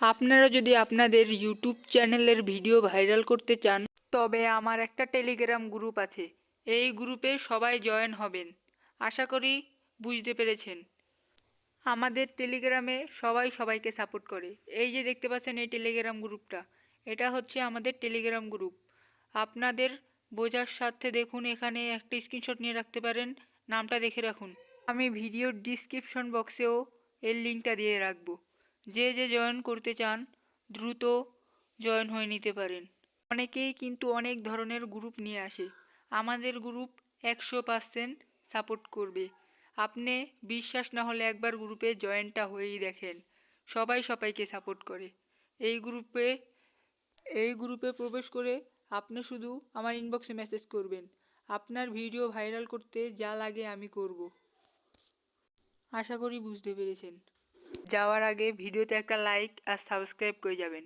আপনারা যদি আপনাদের ইউটিউব চ্যানেলের ভিডিও ভাইরাল করতে চান, তবে আমার একটা টেলিগ্রাম গ্রুপ আছে। এই গ্রুপে সবাই জয়েন হবেন। আশা করি বুঝতে পেরেছেন। আমাদের টেলিগ্রামে সবাই সবাইকে সাপোর্ট করে। এই যে দেখতে পাচ্ছেন এই টেলিগ্রাম গ্রুপটা এটা হচ্ছে আমাদের টেলিগ্রাম গ্রুপ আপনাদের বোঝার স্বার্থে দেখুন, এখানে একটা স্ক্রিনশট নিয়ে রাখতে পারেন। নামটা দেখে রাখুন। আমি ভিডিওর ডিসক্রিপশন বক্সেও এর লিঙ্কটা দিয়ে রাখব। যে যে জয়েন করতে চান, দ্রুত জয়েন হয়ে নিতে পারেন। অনেকেই কিন্তু অনেক ধরনের গ্রুপ নিয়ে আসে। আমাদের গ্রুপ একশো পার্সেন্ট সাপোর্ট করবে। আপনি বিশ্বাস না হলে একবার গ্রুপে জয়েনটা হয়েই দেখেন। সবাই সবাইকে সাপোর্ট করে। এই গ্রুপে এই গ্রুপে প্রবেশ করে আপনি শুধু আমার ইনবক্সে মেসেজ করবেন। আপনার ভিডিও ভাইরাল করতে যা লাগে আমি করব। আশা করি বুঝতে পেরেছেন। যাওয়ার আগে ভিডিওতে একটা লাইক আর সাবস্ক্রাইব করে যাবেন।